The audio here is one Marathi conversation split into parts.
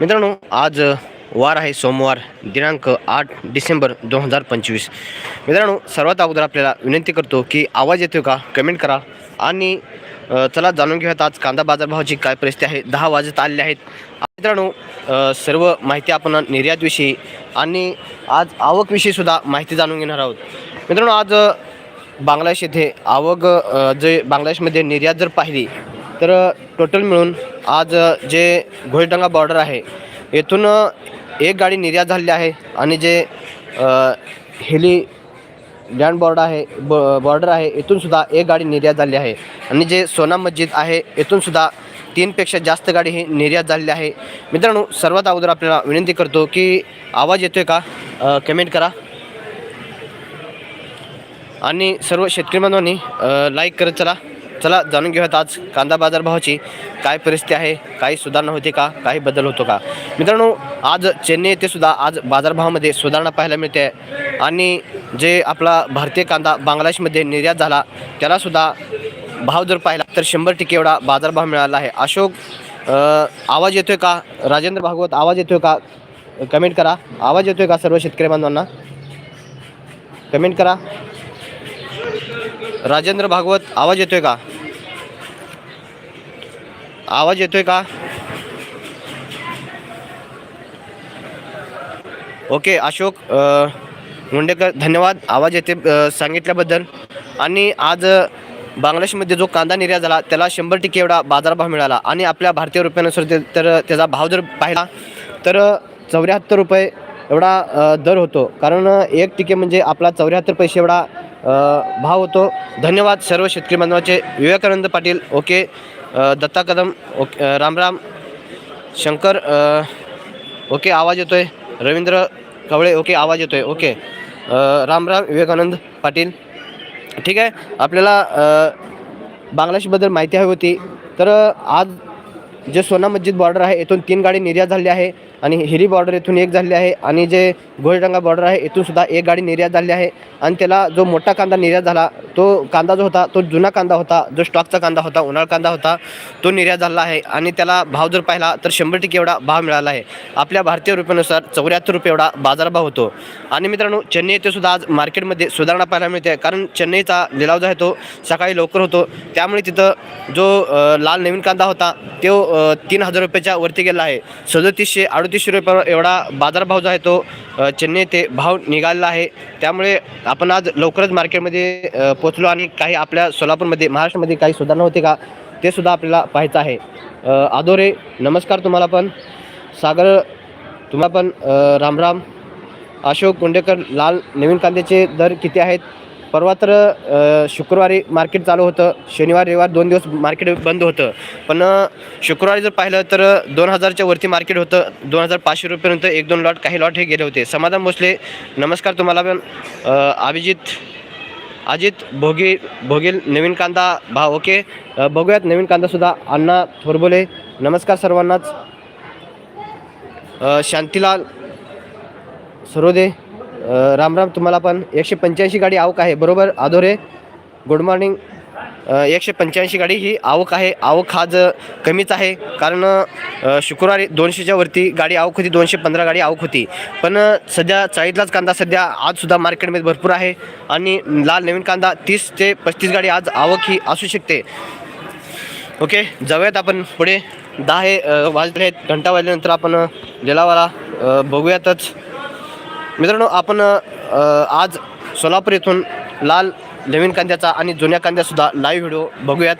मित्रांनो आज वार आहे सोमवार दिनांक आठ डिसेंबर दोन हजार पंचवीस. मित्रांनो सर्वात अगोदर आपल्याला विनंती करतो की आवाज येतो का कमेंट करा आणि चला जाणून घेऊयात आज कांदा बाजारभावाची काय परिस्थिती आहे. दहा वाजत आलेले आहेत. मित्रांनो सर्व माहिती आपण निर्यातविषयी आणि आज आवकविषयी सुद्धा माहिती जाणून घेणार आहोत. मित्रांनो आज बांगलादेश येथे आवक जे बांगलादेशमध्ये निर्यात जर पाहिली तर टोटल मिळून आज जे घोडेटंगा बॉर्डर आहे येथून एक गाडी निर्यात झालेली आहे आणि जे हेली लँड बॉर्डर आहे ब बॉर्डर आहे येथूनसुद्धा एक गाडी निर्यात झाली आहे. आणि जे सोना मस्जिद आहे येथूनसुद्धा तीनपेक्षा जास्त गाडी ही निर्यात झालेली आहे. मित्रांनो सर्वात अगोदर आपल्याला विनंती करतो की आवाज येतोय का? कमेंट करा. आणि सर्व शेतकरी बांधवांनी लाईक करत चला. चला जाणून घेऊयात आज कांदा बाजारभावाची काय परिस्थिती आहे काही सुधारणा होते का काही बदल होतो का? मित्रांनो आज चेन्नई येथे सुद्धा आज बाजारभावामध्ये सुधारणा पाहायला मिळते. आणि जे आपला भारतीय कांदा बांगलादेशमध्ये निर्यात झाला त्यालासुद्धा भाव जर पाहिला तर शंभर टक्के एवढा बाजारभाव मिळाला आहे. अशोक आवाज येतोय का? राजेंद्र भागवत आवाज येतोय का? कमेंट करा. आवाज येतोय का सर्व शेतकरी बांधवांना? कमेंट करा. राजेंद्र भागवत आवाज येतोय का? आवाज येतोय का? ओके अशोक मुंडेकर धन्यवाद. आवाज येते सांगितल्याबद्दल. आणि आज बांगलादेशमध्ये जो कांदा निर्यात झाला त्याला शंभर टक्के एवढा बाजारभाव मिळाला. आणि आपल्या भारतीय रुपयानुसार ते तर त्याचा भाव जर पाहिला तर चौऱ्याहत्तर रुपये एवढा दर होतो. कारण एक टिके म्हणजे आपला चौऱ्याहत्तर पैसे एवढा भाव होतो. धन्यवाद सर्व शेतकरी बांधवाचे. विवेकानंद पाटील ओके. दत्ता कदम ओके राम रामराम शंकर ओके आवाज येतोय. रवींद्र कवळे ओके आवाज येतोय. ओके. राम रामराम विवेकानंद पाटील. ठीक आहे. आपल्याला बांगलादेशबद्दल माहिती हवी होती. तर आज जे सोना मस्जिद बॉर्डर आहे येथून तीन गाडी निर्यात झालेली आहे. आणि हिरी बॉर्डर येथून एक झालेली आहे आणि जे घोडेटंगा बॉर्डर आहे येथूनसुद्धा एक गाडी निर्यात झालेली आहे. आणि त्याला जो मोठा कांदा निर्यात झाला तो कांदा जो होता तो जुना कांदा होता जो स्टॉकचा कांदा होता उन्हाळ कांदा होता तो निर्यात झाला आहे. आणि त्याला भाव जर पाहिला तर शंभर टक्के एवढा भाव मिळाला आहे. आपल्या भारतीय रुपयानुसार चौऱ्याहत्तर रुपये एवढा बाजारभाव होतो. आणि मित्रांनो चेन्नई येथे सुद्धा आज मार्केटमध्ये सुधारणा पाहायला मिळते. कारण चेन्नईचा लिलाव जो आहे तो सकाळी लवकर होतो. त्यामुळे तिथं जो लाल नवीन कांदा होता तो तीन हजार रुपयाच्या वरती गेला आहे. सदतीसशे अडतीसशे रुपये एवढा बाजारभाव जो आहे तो चेन्नई ते भाव निघालेला आहे. त्यामुळे आपण आज लवकरच मार्केटमध्ये पोचलो आणि काही आपल्या सोलापूरमध्ये महाराष्ट्रामध्ये काही सुधारणा होते का ते सुद्धा आपल्याला पाहायचं आहे. आदोरे नमस्कार तुम्हाला पण. सागर तुम्हाला पण रामराम. अशोक कुंडेकर लाल नवीन कांद्याचे दर किती आहेत? परवा तर शुक्रवारी मार्केट चालू होतं. शनिवार रविवार दोन दिवस मार्केट बंद होतं. पण शुक्रवारी जर पाहिलं तर दोन हजारच्या वरती मार्केट होतं. दोन हजार पाचशे रुपयेपर्यंत एक दोन लॉट काही लॉट हे गेले होते. समाधान भोसले नमस्कार तुम्हाला पण. अभिजित अजित भोगे भोगेल नवीन कांदा भाव ओके. बघूयात नवीन कांदासुद्धा अण्णा थोरबोले नमस्कार सर्वांनाच. शांतीलाल सरोदे राम रामराम तुम्हाला पण. एकशे पंच्याऐंशी गाडी आवक आहे बरोबर? आधोरे गुड मॉर्निंग एकशे पंच्याऐंशी गाडी ही आवक आहे. आवक आज ज कमीच आहे कारण शुक्रवारी दोनशेच्या वरती गाडी आवक होती दोनशे पंधरा गाडी आवक होती. पण सध्या चाळीतलाच कांदा सध्या आजसुद्धा मार्केटमध्ये भरपूर आहे आणि लाल नवीन कांदा तीस ते पस्तीस गाडी आज आवक ही असू शकते. ओके जाऊयात आपण पुढे. दहा हे वाजले आहेत. घंटा वाजल्यानंतर आपण लिलावाला बघूयातच. मित्रांनो आपण आज सोलापूर येथून लाल नवीन कांद्याचा आणि जुन्या कांद्यासुद्धा लाईव्ह व्हिडिओ बघूयात.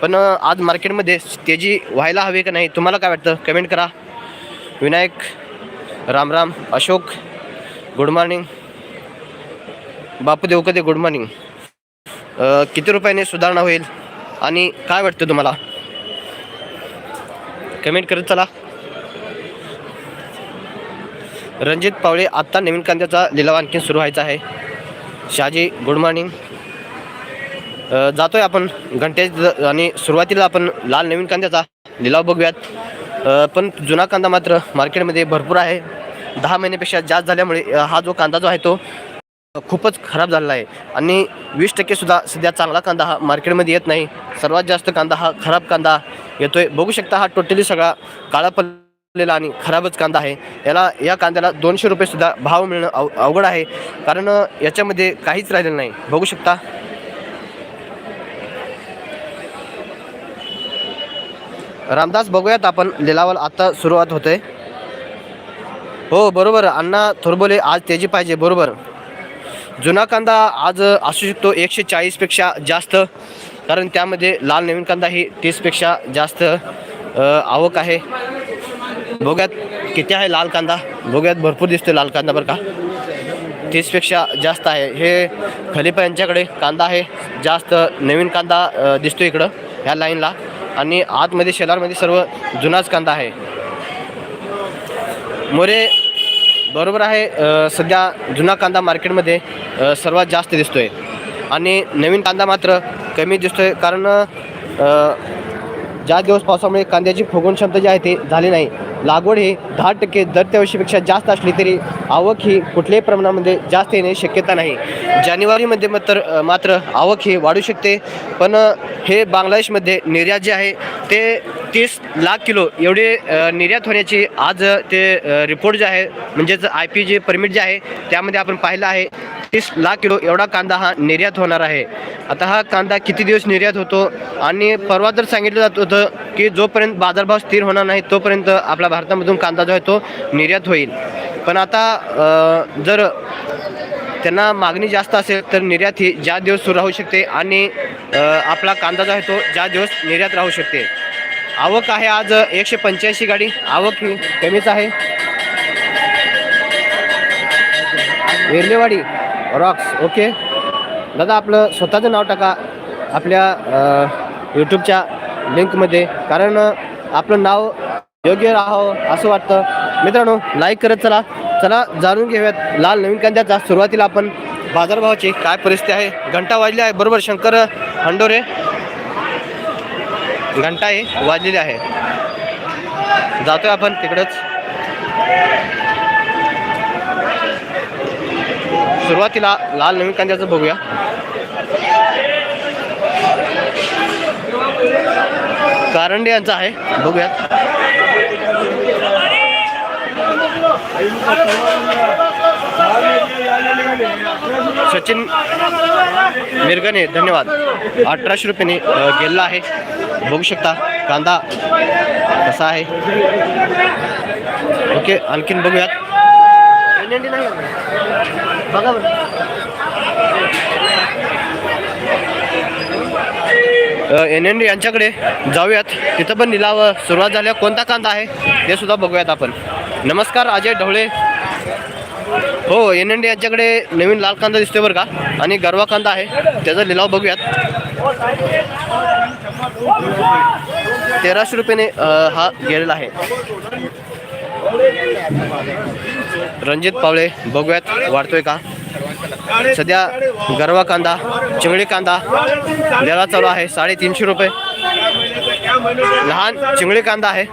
पण आज मार्केटमध्ये तेजी व्हायला हवी का नाही तुम्हाला काय वाटतं? कमेंट करा. विनायक रामराम Ashok good morning Bapu Devkade good morning किती रुपयाने सुधारणा होईल? आणि काय वाटतं तुम्हाला? कमेंट करत चला. रणजित पावळे आत्ता नवीन कांद्याचा लिलाव आणखी सुरू व्हायचा आहे. शहाजी गुड मॉर्निंग जातो जातोय आपण घंटे आणि सुरुवातीला आपण लाल नवीन कांद्याचा लिलाव बघूयात. पण जुना कांदा मात्र मार्केटमध्ये भरपूर आहे. दहा महिन्यापेक्षा जास्त झाल्यामुळे हा जो कांदा जो आहे तो खूपच खराब झालेला आहे. आणि वीस टक्केसुद्धा सध्या चांगला कांदा हा मार्केटमध्ये येत नाही. सर्वात जास्त कांदा हा खराब कांदा येतोय. बघू शकता हा टोटली सगळा काळा पल लेला आणि खराबच कांदा आहे. याला या कांद्याला दोनशे रुपये सुद्धा भाव मिळणं अव अवघड आहे. कारण याच्यामध्ये काहीच राहिलेलं नाही. बघू शकता. रामदास बघूयात आपण लिलावाल. आता सुरुवात होते. हो बरोबर. अण्णा थोरबोले आज तेजी पाहिजे. बरोबर. जुना कांदा आज असू शकतो एकशे चाळीसपेक्षा जास्त. कारण त्यामध्ये लाल नवीन कांदा ही तीसपेक्षा जास्त आवक आहे. भोग्यात किती आहे लाल कांदा? भोग्यात भरपूर दिसतो लाल कांदा बरं का. तीसपेक्षा जास्त आहे. हे खलिफा यांच्याकडे कांदा आहे. जास्त नवीन कांदा दिसतो इकडं ह्या लाईनला. आणि आतमध्ये शेलारमध्ये सर्व जुनाच कांदा आहे. मोरे बरोबर आहे सध्या जुना कांदा मार्केटमध्ये सर्वात जास्त दिसतोय. आणि नवीन कांदा मात्र कमी दिसतोय. कारण ज्या दिवस पावसामुळे कांद्याची फुगवण क्षमता जी आहे ती झाली नाही लागवड ही दहा टक्के दर त्यावर्षीपेक्षा जास्त असली तरी आवक ही कुठल्याही प्रमाणामध्ये जास्त येणे शक्यता नाही. जानेवारीमध्ये मात्र मात्र आवक ही वाढू शकते पण हे बांगलादेशमध्ये निर्यात जे आहे ते तीस लाख किलो एवढे निर्यात होण्याची आज ते रिपोर्ट जे आहे म्हणजेच आय पी जे परमिट जे आहे त्यामध्ये आपण पाहिलं आहे तीस लाख किलो एवढा कांदा हा निर्यात होणार आहे. आता हा कांदा किती दिवस निर्यात होतो? आणि परवा तर सांगितलं जात होतं की जोपर्यंत बाजारभाव स्थिर होणार नाही तोपर्यंत आपल्या भारतामधून कांदा जो आहे तो निर्यात होईल. पण आता जर त्यांना मागणी जास्त असेल तर निर्यात ही ज्या दिवस सुरू राहू शकते आणि आपला कांदा जो आहे तो ज्या दिवस निर्यात राहू शकते. आवक आहे आज एकशे पंच्याऐंशी गाडी. आवक ही कमीच आहे. वेर्लेवाडी रॉक्स ओके दादा आपलं स्वतःचं नाव टाका. आपल्या यूट्यूबच्या लिंकमध्ये. कारण आपलं नाव योग्य राहावं असं वाटतं. मित्रांनो लाईक करत चला. चला जाणून घेऊयात लाल नवीन कांद्याचा सुरुवातीला आपण बाजारभावाची काय परिस्थिती आहे. घंटा वाजली आहे. बरोबर शंकर हंडोरे. घंटा हे वाजलेली आहे. जातोय आपण तिकडंच. सुरुवातीला लाल नवीन कांद्याचं बघूया. कारंडे यांचा आहे. बघूयात. सचिन मिरगणे धन्यवाद. अठराशे रुपयाने गेलेला आहे. बघू शकता कांदा कसा आहे. ओके आणखीन बघूयात. बघा बरं. एन एन डी यांच्याकडे जाऊयात. तिथं पण लिलाव सुरुवात झाल्या. कोणता कांदा आहे ते सुद्धा बघूयात आपण. नमस्कार अजय ढवळे. हो एन एन डी यांच्याकडे नवीन लाल कांदा दिसतोय बरं का? आणि गरवा कांदा आहे. त्याचा लिलाव बघूयात. तेराशे रुपयाने हा गेलेला आहे. रणजित पावळे बघूयात. वाढतोय का? सध्या गरवा कांदा चिंगडी कांदा द्यायला चालू आहे. साडेतीनशे रुपये. लहान चिंगडी कांदा आहे.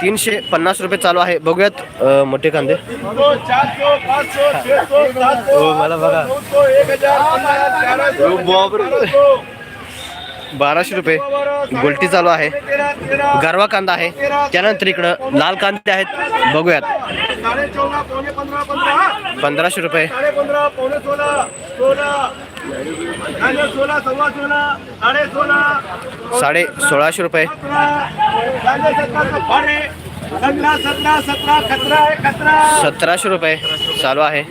तीनशे पन्नास रुपये चालू आहे. बघूयात मोठे कांदे. हो, मला बघा. नऊ सौ एक हजार पन्नास तेराशे बाराशे रुपये. गोलटी चालू आहे. गरवा कांदा आहे. त्यानंतर इकडं लाल कांदे आहेत. बघूयात. पंधराशे रुपये. साडे सोळाशे रुपये. सतराशे रुपये चालू आहे.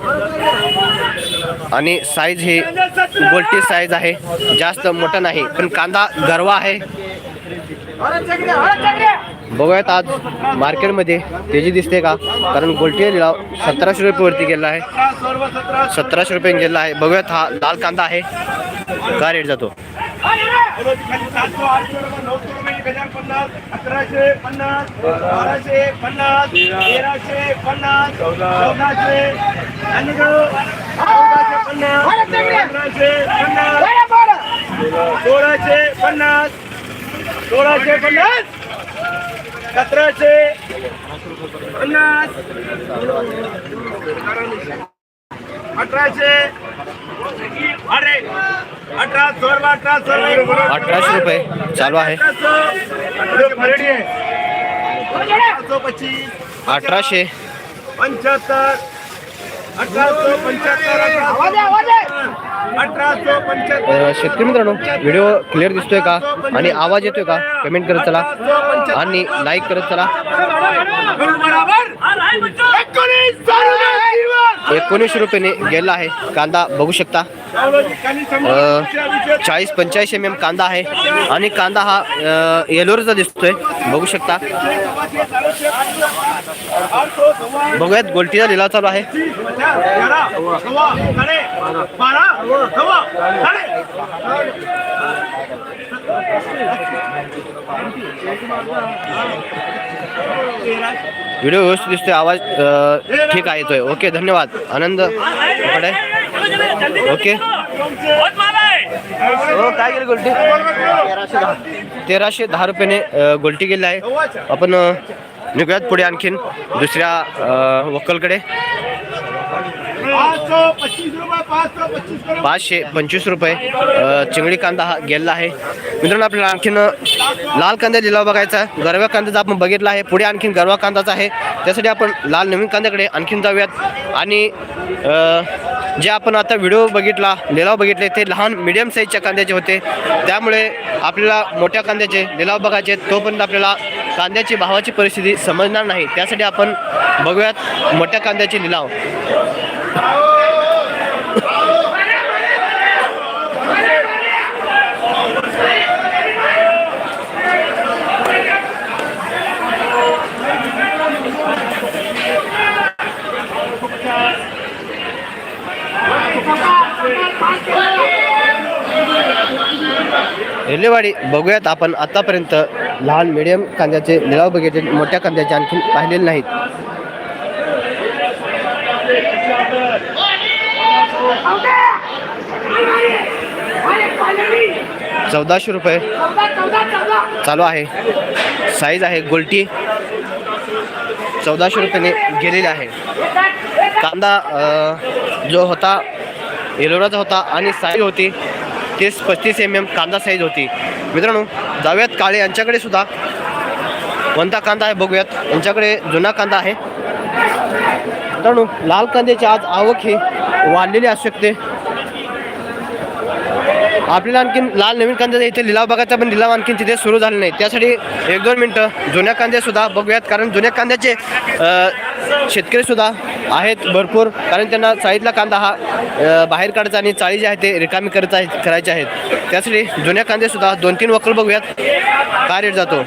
आणि साईज ही गोलटी साईज आहे. जास्त मोठं नाही पण कांदा गरवा आहे. बघूयात आज मार्केटमध्ये तेजी दिसते का? कारण गोलटी लिलाव सतराशे रुपये वरती गेला आहे. सतराशे रुपये गेला आहे. बघूयात हा लाल कांदा आहे. का रेट जातो? सातशे आठशे रुपये नऊशे रुपये एक हजार पन्नास अकराशे पन्नास बाराशे पन्नास तेराशे पन्नास चौदाशे आणि चौदाशे पन्नास पंधराशे पन्नास सोळाशे पन्नास सोळाशे पन्नास सतराशे पन्नास अठराशे अरे अठराशे रुपये चालू आहे. अठराशे पंच्याहत्तर. अठराशे पंच्याहत्तर शेतकरी मित्रांनो व्हिडिओ क्लिअर दिसतोय का? आणि आवाज येतोय का? कमेंट करत चला. आणि लाईक करत चला. एकोणीसशे रुपयाने गेला आहे. कांदा बघू शकता. चाळीस पंचाळीस एम एम कांदा आहे. आणि कांदा हा अ, येलोरचा दिसतोय. बघू शकता. बघूयात गोलटीचा लिलाव चालू आहे. व्हिडिओ व्यवस्थित दिसतोय आवाज ठीक आहे येतोय. ओके धन्यवाद. आनंद ओके. हो, काय गेली गोल्टी? तेराशे दहा रुपयाने गोल्टी गेली आहे. आपण निघूयात पुढे आणखीन दुसऱ्या वक्कलकडे. पाचशे पंचवीस रुपये. चिंगडी कांदा हा गेलेला आहे. मित्रांनो आपल्याला आणखीन लाल कांदा लिलाव बघायचा गरव्या कांद्याचा आपण बघितला आहे. पुढे आणखीन गरवा कांदाचा आहे. त्यासाठी आपण लाल नवीन कांद्याकडे आणखीन जाऊयात. आणि जे आपण आता व्हिडिओ बघितला लिलाव बघितले ते लहान मिडियम साईजच्या कांद्याचे होते. त्यामुळे आपल्याला मोठ्या कांद्याचे लिलाव बघायचे आहेत. तोपर्यंत आपल्याला कांद्याची भावाची परिस्थिती समजणार नाही. त्यासाठी आपण बघूयात मोठ्या कांद्याचे लिलाव. रेल्वेवाडी बघूयात आपण आतापर्यंत लहान मिडियम कांद्याचे लिलाव बघितले मोठ्या कांद्याचे आणखी पाहिलेले नाहीत. चौदाशे रुपये. चालू आहे. साईज आहे गोल्टी. चौदाशे रुपयाने गेलेली आहे. कांदा जो होता एलोराचा होता आणि साईज होती तीस पस्तीस एम एम कांदा साईज होती. मित्रांनो जाऊयात काळे यांच्याकडे सुद्धा. कोणता कांदा आहे बघूयात. यांच्याकडे जुना कांदा आहे. मित्रांनो लाल कांद्याची आज आवक ही वाढलेली असू शकते. आपल्याला आणखीन लाल नवीन कांद्याचा इथे लिलाव बघायचा पण लिलाव आणखीन तिथे सुरू झाले नाही त्यासाठी एक दोन मिनटं जुन्या कांद्यासुद्धा बघूयात कारण जुन्या कांद्याचे शेतकरीसुद्धा आहेत भरपूर कारण त्यांना चाळीतला कांदा हा बाहेर काढायचा आणि चाळी जी आहे ते रिकामी करायचा करायचे आहेत. त्यासाठी जुन्या कांदेसुद्धा दोन तीन वक्कल बघूयात काय रेट जातो.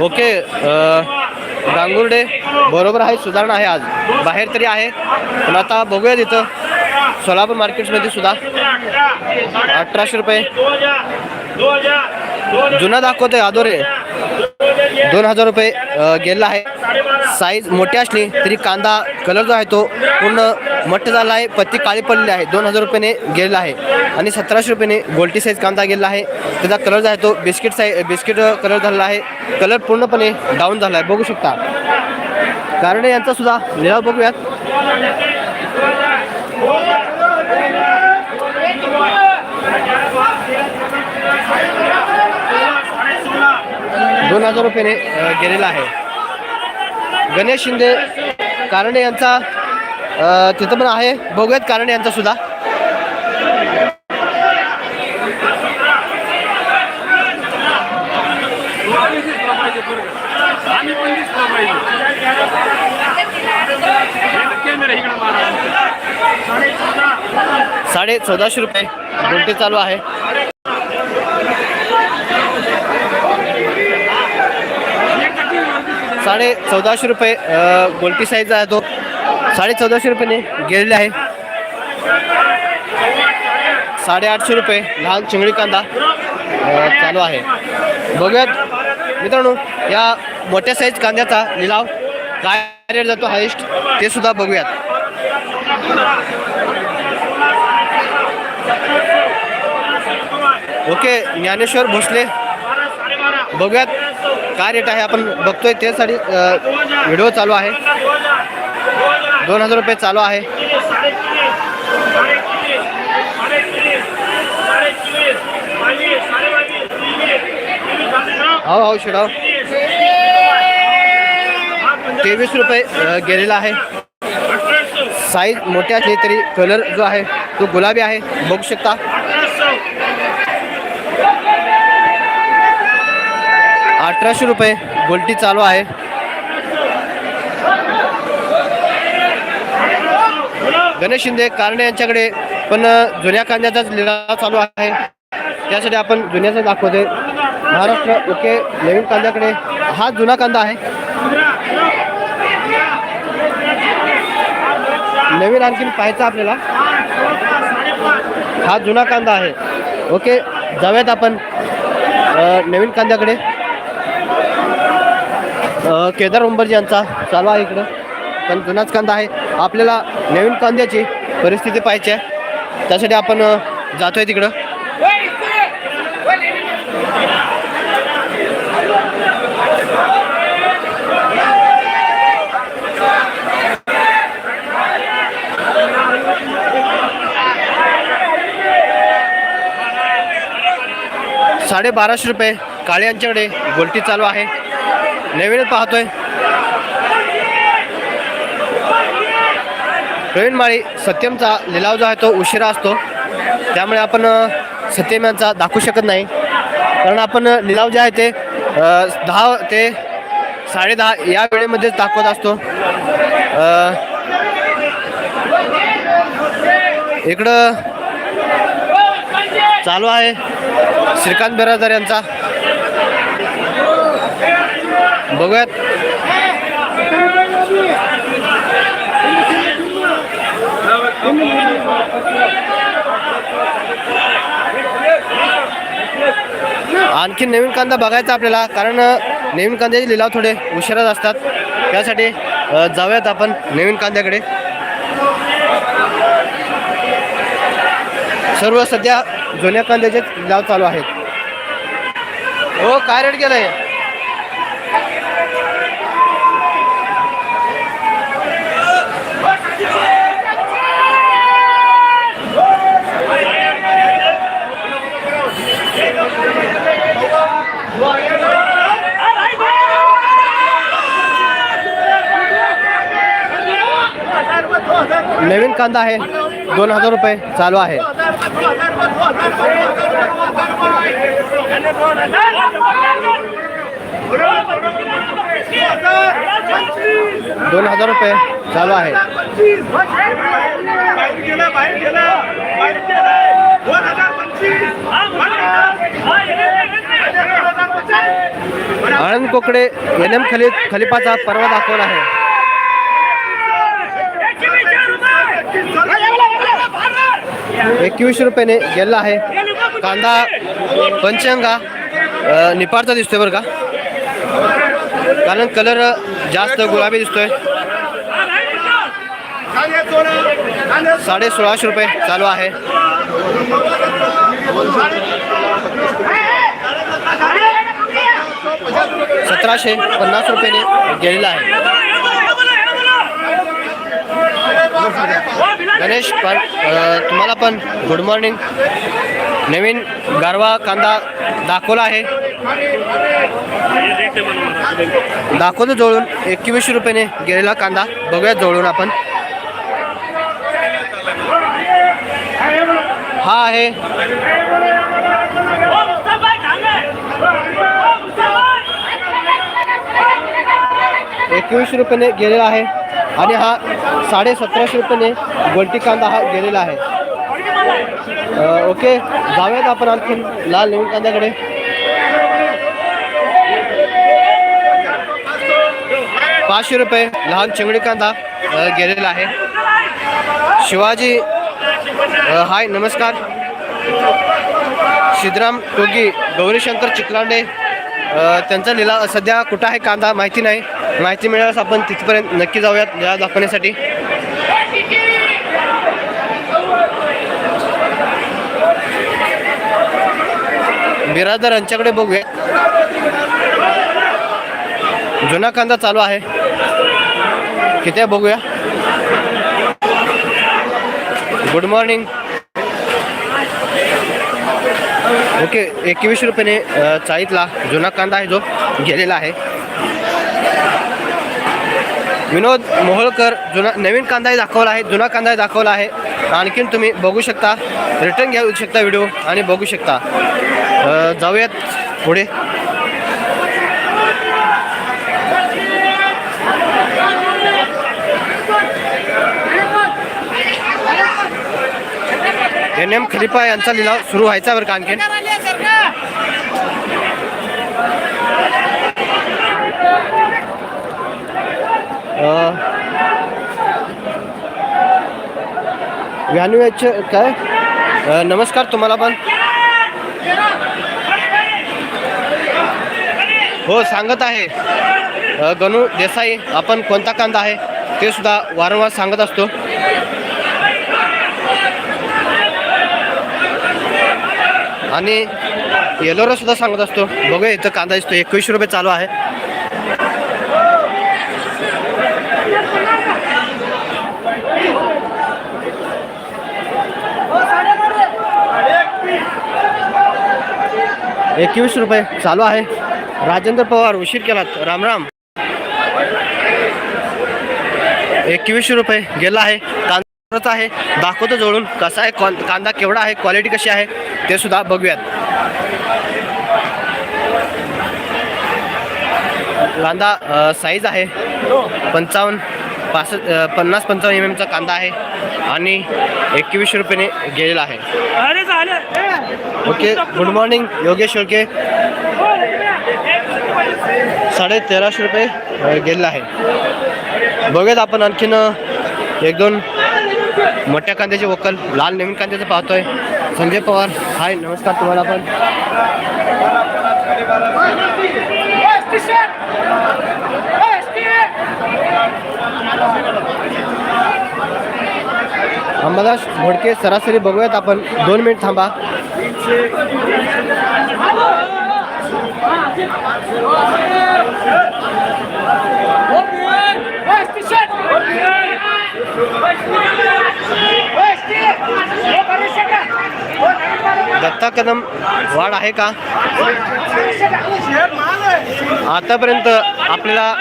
ओके गांगुर्डे बरोबर आहे सुधारणा आहे आज. बाहेर तरी आहे. पण आता बघूया तिथं सोलापूर मार्केटमध्ये सुद्धा अठराशे रुपये. जुना दाखवतोय आदोरे दोन हजार रुपये गेलेला आहे. साईज मोठी असली तरी कांदा कलर जो आहे तो पूर्ण मट्ट झाला आहे पत्ती काळी पडलेली आहे. दोन हजार रुपयाने गेलेला आहे. आणि सतराशे रुपयाने गोल्टी साईज कांदा गेलेला आहे. त्याचा कलर जो आहे तो बिस्किट साई बिस्किट कलर झालेला आहे. कलर पूर्णपणे डाऊन झाला आहे. बघू शकता. कारण यांचा सुद्धा लिलाव बघूयात. दोन हजार रुपयाने गेलेला आहे. गणेश शिंदे कारणे यांचा तिथं पण आहे. बघूयात कारणे यांचा सुद्धा. साडे चौदाशे रुपये घंटे चालू आहे. साडे चौदाशे रुपये गोलटी साईजचा साईज आहे तो. साडे चौदाशे रुपयाने गेलेला आहे. साडेआठशे रुपये लहान चिंगडी कांदा चालू आहे. बघूयात मित्रांनो या मोठ्या साईज कांद्याचा लिलाव काय रेट जातो हायेस्ट ते सुद्धा बघूयात. ओके ज्ञानेश्वर भोसले. बघूयात काय रेट आहे आपण बघतोय त्यासाठी व्हिडिओ चालू आहे. दोन हजार रुपये चालू आहे. हो हो शिडाव तेवीस रुपये गेलेला आहे. साईज मोठ्या असली तरी कलर जो आहे तो गुलाबी आहे. बघू शकता. अठराशे रुपये गोल्टी चालू आहे. गणेश शिंदे कारणे यांच्याकडे पण जुन्या कांद्याचाच लिलाव चालू आहे. त्यासाठी आपण जुन्याचा दाखवते महाराष्ट्र ओके नवीन कांद्याकडे हा जुना कांदा आहे. नवीन आणखीन पाहायचा आपल्याला. हा जुना कांदा आहे. ओके जाऊयात आपण नवीन कांद्याकडे. केदार उंबरजी यांचा चालू आहे इकडं. पण जुनाच कांदा आहे. आपल्याला नवीन कांद्याची परिस्थिती पाहायची आहे. त्यासाठी आपण जातोय तिकडं. साडे बाराशे रुपये काळे यांच्याकडे गोलटी चालू आहे. नवीन पाहतोय. प्रवीण माळी सत्यमचा लिलाव जो आहे तो उशिरा असतो. त्यामुळे आपण सत्यम यांचा दाखवू शकत नाही. कारण आपण लिलाव जे आहे ते दहा ते साडेदहा या वेळेमध्येच दाखवत असतो. इकडं चालू आहे श्रीकांत बिराजदार यांचा. बघूयात. आणखी नवीन कांदा बघायचा आपल्याला कारण नवीन कांद्याचे लिलाव थोडे उशिराच असतात. त्यासाठी जाऊयात आपण नवीन कांद्याकडे. सर्व सध्या जुन्या कांद्याचे लिलाव चालू आहेत. हो काय रेट गेलाय? नवीन कांदा आहे. दोन हजार रुपये चालू आहे. दोन हजार रुपये चालू आहे. आनंद कोकडे एन एम खली खलिपाचा पर्व दाखवला आहे. एकवीसशे रुपयाने गेला आहे. कांदा पंचंगा निपाडता निपाडचा दिसतोय बरं का? कारण कलर जास्त गुलाबी दिसतोय. साडे सोळाशे रुपये चालू आहे. सतराशे पन्नास रुपयाने गेलेला आहे. गणेश पण तुम्हाला पण गुड मॉर्निंग नवीन गारवा कांदा दाखवला आहे. दाखवतो जवळून. एकवीसशे रुपयाने गेलेला कांदा. बघूया जवळून आपण. हा आहे. एकवीसशे रुपयाने गेलेला आहे. आणि हा साडे सतराशे रुपयाने गोल्टी कांदा हा गेलेला आहे. ओके जाऊयात आपण आणखी लाल नवीन कांद्याकडे. पाचशे रुपये लहान चिंगडी कांदा गेलेला आहे. शिवाजी हाय नमस्कार. सिद्धराम टोगी गौरीशंकर चिकलांडे त्यांचा लिलाव सध्या कुठं आहे कांदा माहिती नाही. माहिती मिळाल्यास आपण तिथपर्यंत नक्की जाऊयात लिलाव दाखवण्यासाठी. बिरादर यांच्याकडे बघूया जुना कांदा चालू आहे. किती आहे बघूया. गुड मॉर्निंग ओके एकवीस रुपयाने चाळीतला जुना कांदा आहे जो गेलेला आहे. विनोद मोहोळकर जुना नवीन कांदाही दाखवला आहे जुना कांदाही दाखवला आहे. आणखीन तुम्ही बघू शकता रिटर्न घेऊ शकता व्हिडिओ आणि बघू शकता. जाऊयात पुढे. एन एम खलिफा यांचा लिलाव सुरू व्हायचा बरं का आणखीन? व्हॅन्यूएच काय? नमस्कार तुम्हाला पण. हो सांगत आहे. गणू देसाई आपण कोणता कांदा आहे ते सुद्धा वारंवार सांगत असतो. आणि येलोरा सुद्धा सांगत असतो. बघूया इथं कांदा दिसतो एकवीसशे रुपये चालू आहे. एकवीस रुपये चालू आहे. राजेंद्र पवार उशीर केलात. राम राम. एकवीसशे रुपये गेला आहे. आहे. दाखवतो जोडून कसा आहे कॉन कांदा केवढा आहे क्वालिटी कशी आहे ते सुद्धा बघूयात. कांदा साईज आहे. पंचावन्न पासष्ट पन्नास पंचावन्न एम एमचा कांदा आहे आणि एकवीसशे रुपयाने गेलेला आहे. Okay good morning Yogesh Shelke. साडे तेराशे रुपये गेलेला आहे. बघूयात आपण आणखीन एक दोन मोठ्या कांद्याचे वकल लाल नवीन कांद्याचं पाहतोय. संजय पवार हाय नमस्कार तुम्हाला पण. अंबादास घोडके सरासरी बघूयात आपण. दोन मिनिट थांबा. दत्ता कदम वाढ आहे का? आतापर्यंत आपल्याला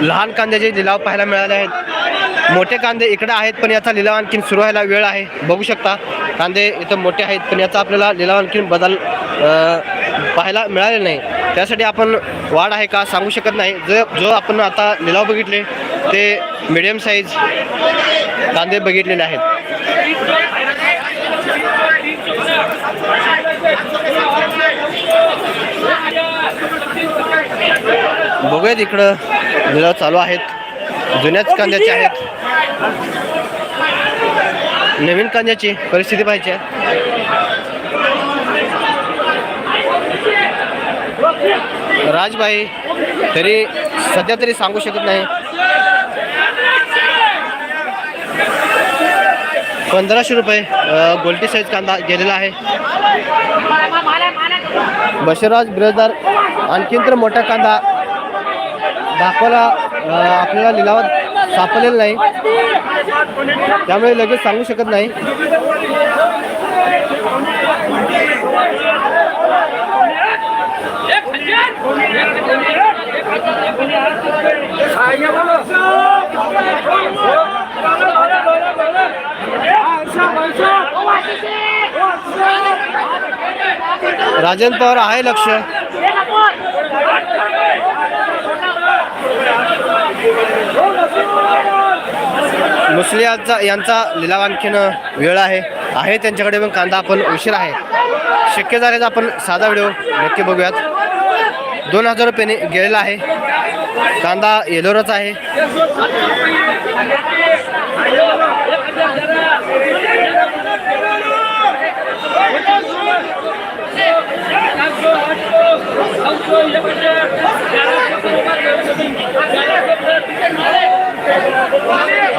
लहान कांद्याचे लिलाव पाहायला मिळाले आहेत. मोठे कांदे इकडे आहेत पण याचा लिलाव आणखीन सुरू व्हायला वेळ आहे. बघू शकता कांदे इथं मोठे आहेत पण याचा आपल्याला लिलाव आणखीन बदल पाहायला मिळाले नाही. त्यासाठी आपण वाढ आहे का सांगू शकत नाही. जो जो आपण आता लिलाव बघितले ते मिडियम साईज कांदे बघितलेले आहेत. बघूयात इकडं लिलाव चालू आहेत. जुन्याच कांद्याचे आहेत. नवीन कांद्याची परिस्थिती पाहिजे राजबाई तरी सध्या तरी सांगू शकत नाही. पंधराशे रुपये अ, गोल्टी साईज कांदा गेलेला आहे. बशराज बिराजदार आणखीन तर मोठा कांदा दाखवायला आपल्याला लिलावात सापडलेला नाही. त्यामुळे लगेच सांगू शकत नाही. राजन पवार आहे लक्ष. मुसलियाचा यांचा लिलाव आणखीन वेळ आहे. आहे त्यांच्याकडे पण कांदा आपण उशीर आहे. शक्य झाल्याचा आपण साधा व्हिडिओ नक्की बघूयात. दोन हजार रुपयाने गेलेला आहे. कांदा येलोरच आहे.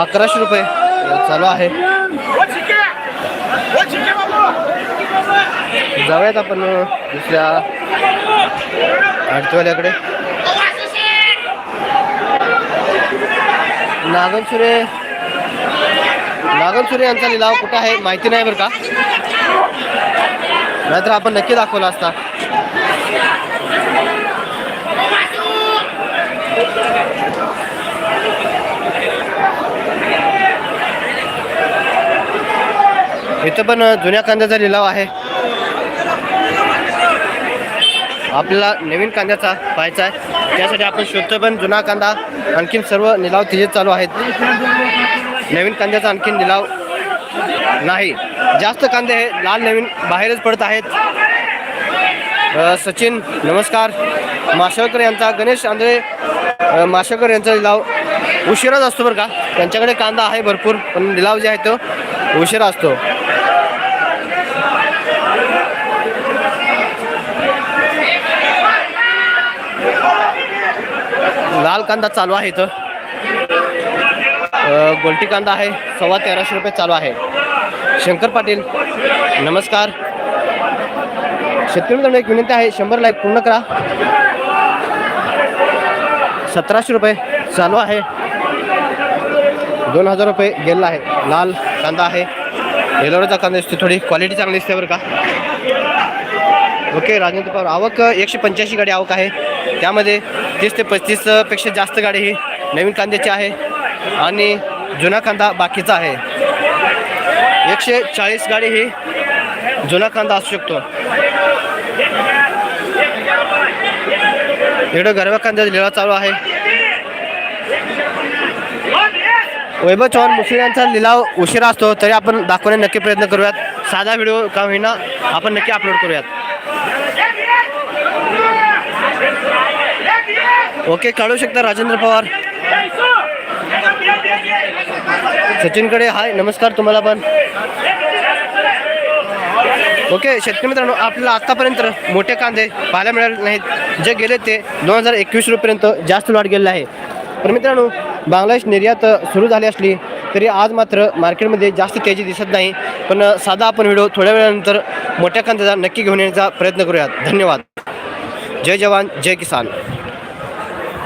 अकराशे रुपये. चालू आहे. जाऊयात आपण दुसऱ्या आडतीवाल्याकडे नागनसुरे नागनसुरे यांचा लिलाव कुठं आहे माहिती नाही बरं का? नाहीतर आपण नक्की दाखवला असता. इथं पण जुन्या कांद्याचा लिलाव आहे. आपल्याला नवीन कांद्याचा पाहायचा आहे. त्यासाठी आपण शोधतो पण जुना कांदा आणखीन सर्व निलाव तिथे चालू आहेत. नवीन कांद्याचा आणखीन निलाव नाही. जास्त कांदे हे लाल नवीन बाहेरच पडत आहेत. सचिन नमस्कार. माशेळकर यांचा गणेश आंधळे माशेळकर यांचा लिलाव उशिराच असतो बरं का? त्यांच्याकडे कांदा आहे भरपूर पण लिलाव जे आहे तो उशिरा असतो. लाल कांदा चालू आहे इथं. गोलटी कांदा आहे सव्वा तेराशे रुपये चालू आहे. शंकर पाटील नमस्कार. शेतकरी मित्रांनो एक विनंती आहे शंभर लाईक पूर्ण करा. सतराशे रुपये चालू आहे. दोन हजार रुपये गेलेला आहे. लाल कांदा आहे. येलोराचा कांदा दिसते थोडी क्वालिटी चांगली दिसते बरं का. ओके राजेंद्र पवार आवक एकशे पंच्याऐंशी गाडी आवक आहे. त्यामध्ये तीस ते पस्तीसपेक्षा जास्त गाडी ही नवीन कांद्याची आहे आणि जुना कांदा बाकीचा आहे. एकशे चाळीस गाडी ही जुना कांदा असू शकतो. इकडं गरवा कांद्याचा लिळा चालू आहे. वैभव चव्हाण मुश्रीफ यांचा लिलाव उशिरा असतो तरी आपण दाखवण्याचा नक्की प्रयत्न करूयात. साधा व्हिडिओ का होईना आपण नक्की अपलोड करूयात. ओके काढू शकता राजेंद्र पवार. सचिनकडे हाय नमस्कार तुम्हाला पण. ओके शेतकरी मित्रांनो आपल्याला आतापर्यंत मोठे कांदे पाहायला मिळाले नाहीत. जे गेले ते दोन हजार एकवीस रुपयेपर्यंत जास्त वाढ गेलेला आहे. पण मित्रांनो बांगलादेश निर्यात सुरू झाली असली तरी आज मात्र मार्केटमध्ये जास्त तेजी दिसत नाही. पण साधा आपण व्हिडिओ थोड्या वेळानंतर मोठ्या कांद्याचा नक्की घेऊन येण्याचा प्रयत्न करूयात. धन्यवाद. जय जवान जय किसान.